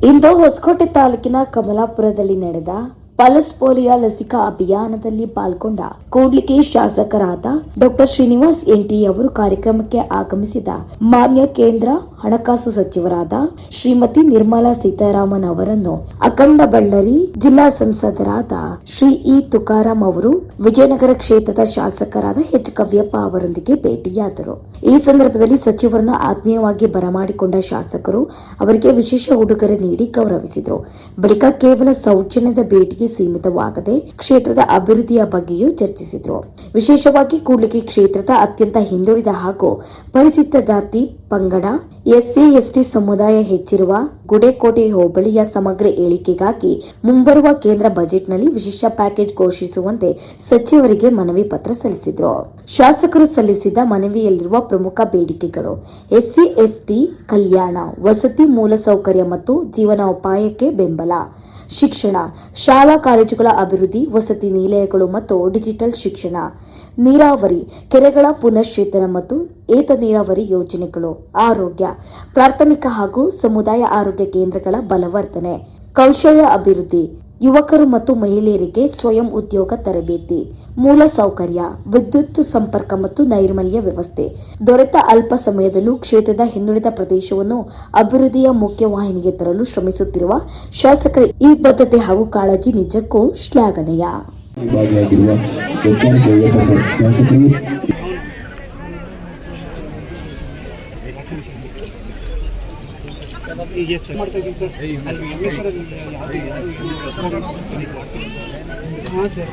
ಇಂದು ಹೊಸಕೋಟೆ ತಾಲೂಕಿನ ಕಮಲಾಪುರದಲ್ಲಿ ನಡೆದ pulse polio ಲಸಿಕಾ ಅಭಿಯಾನದಲ್ಲಿ ಪಾಲ್ಗೊಂಡ ಕೂಡ್ಲಿಕೆ ಶಾಸಕರಾದ ಡಾಕ್ಟರ್ ಶ್ರೀನಿವಾಸ್ ಎನ್ಟಿ ಅವರು ಕಾರ್ಯಕ್ರಮಕ್ಕೆ ಆಗಮಿಸಿದ ಮಾನ್ಯ ಕೇಂದ್ರ ಹಣಕಾಸು ಸಚಿವರಾದ ಶ್ರೀಮತಿ ನಿರ್ಮಲಾ ಸೀತಾರಾಮನ್ ಅವರನ್ನು ಅಖಂಡ ಬಳ್ಳಾರಿ ಜಿಲ್ಲಾ ಸಂಸದರಾದ ಶ್ರೀ ಇ ತುಕಾರಾಂ ಅವರು ವಿಜಯನಗರ ಕ್ಷೇತ್ರದ ಶಾಸಕರಾದ ಎಚ್ ಕವ್ಯಪ್ಪ ಅವರೊಂದಿಗೆ ಭೇಟಿಯಾದರು. ಈ ಸಂದರ್ಭದಲ್ಲಿ ಸಚಿವರನ್ನು ಆತ್ಮೀಯವಾಗಿ ಬರಮಾಡಿಕೊಂಡ ಶಾಸಕರು ಅವರಿಗೆ ವಿಶೇಷ ಉಡುಗೊರೆ ನೀಡಿ ಗೌರವಿಸಿದರು. ಬಳಿಕ ಕೇವಲ ಸೌಜನ್ಯದ ಭೇಟಿಗೆ ಸೀಮಿತವಾಗದೆ ಕ್ಷೇತ್ರದ ಅಭಿವೃದ್ಧಿಯ ಬಗ್ಗೆಯೂ ಚರ್ಚಿಸಿದರು. ವಿಶೇಷವಾಗಿ ಕೂಡ್ಲಿಗಿ ಕ್ಷೇತ್ರದ ಅತ್ಯಂತ ಹಿಂದುಳಿದ ಹಾಗೂ ಪರಿಶಿಷ್ಟ ಜಾತಿ ಪಂಗಡ ಎಸ್ಸಿ, ಎಸ್ಟಿ ಸಮುದಾಯ ಹೆಚ್ಚಿರುವ ಗುಡೆಕೋಟೆ ಹೋಬಳಿಯ ಸಮಗ್ರ ಏಳಿಕೆಗಾಗಿ ಮುಂಬರುವ ಕೇಂದ್ರ ಬಜೆಟ್ನಲ್ಲಿ ವಿಶೇಷ ಪ್ಯಾಕೇಜ್ ಘೋಷಿಸುವಂತೆ ಸಚಿವರಿಗೆ ಮನವಿ ಪತ್ರ ಸಲ್ಲಿಸಿದರು. ಶಾಸಕರು ಸಲ್ಲಿಸಿದ ಮನವಿಯಲ್ಲಿರುವ ಪ್ರಮುಖ ಬೇಡಿಕೆಗಳು ಎಸ್ಸಿ, ಎಸ್ಟಿ ಕಲ್ಯಾಣ, ವಸತಿ ಮೂಲಸೌಕರ್ಯ ಮತ್ತು ಜೀವನೋಪಾಯಕ್ಕೆ ಬೆಂಬಲ ಶಿಕ್ಷಣ, ಶಾಲಾ ಕಾಲೇಜುಗಳ ಅಭಿವೃದ್ಧಿ, ವಸತಿ ನಿಲಯಗಳು ಮತ್ತು ಡಿಜಿಟಲ್ ಶಿಕ್ಷಣ, ನೀರಾವರಿ, ಕೆರೆಗಳ ಪುನಶ್ಚೇತನ ಮತ್ತು ಏತ ನೀರಾವರಿ ಯೋಜನೆಗಳು, ಆರೋಗ್ಯ, ಪ್ರಾಥಮಿಕ ಹಾಗೂ ಸಮುದಾಯ ಆರೋಗ್ಯ ಕೇಂದ್ರಗಳ ಬಲವರ್ಧನೆ, ಕೌಶಲ್ಯ ಅಭಿವೃದ್ಧಿ ಯುವಕರು ಮತ್ತು ಮಹಿಳೆಯರಿಗೆ ಸ್ವಯಂ ಉದ್ಯೋಗ ತರಬೇತಿ, ಮೂಲ ಸೌಕರ್ಯ, ವಿದ್ಯುತ್ ಸಂಪರ್ಕ ಮತ್ತು ನೈರ್ಮಲ್ಯ ವ್ಯವಸ್ಥೆ. ದೊರೆತ ಅಲ್ಪ ಸಮಯದಲ್ಲೂ ಕ್ಷೇತ್ರದ ಹಿಂದುಳಿದ ಪ್ರದೇಶವನ್ನು ಅಭಿವೃದ್ಧಿಯ ಮುಖ್ಯವಾಹಿನಿಗೆ ತರಲು ಶ್ರಮಿಸುತ್ತಿರುವ ಶಾಸಕರ ಈ ಬದ್ಧತೆ ಹಾಗೂ ಕಾಳಜಿ ನಿಜಕ್ಕೂ ಶ್ಲಾಘನೀಯ. ಎಸ್ ಸರ್ ಮಾಡ್ತಾ ಇದ್ದೀವಿ ಸರ್ ಅಲ್ಲಿ ಎಮ್ ಎಸ್ ಸರ್ ಹಾಂ ಸರ್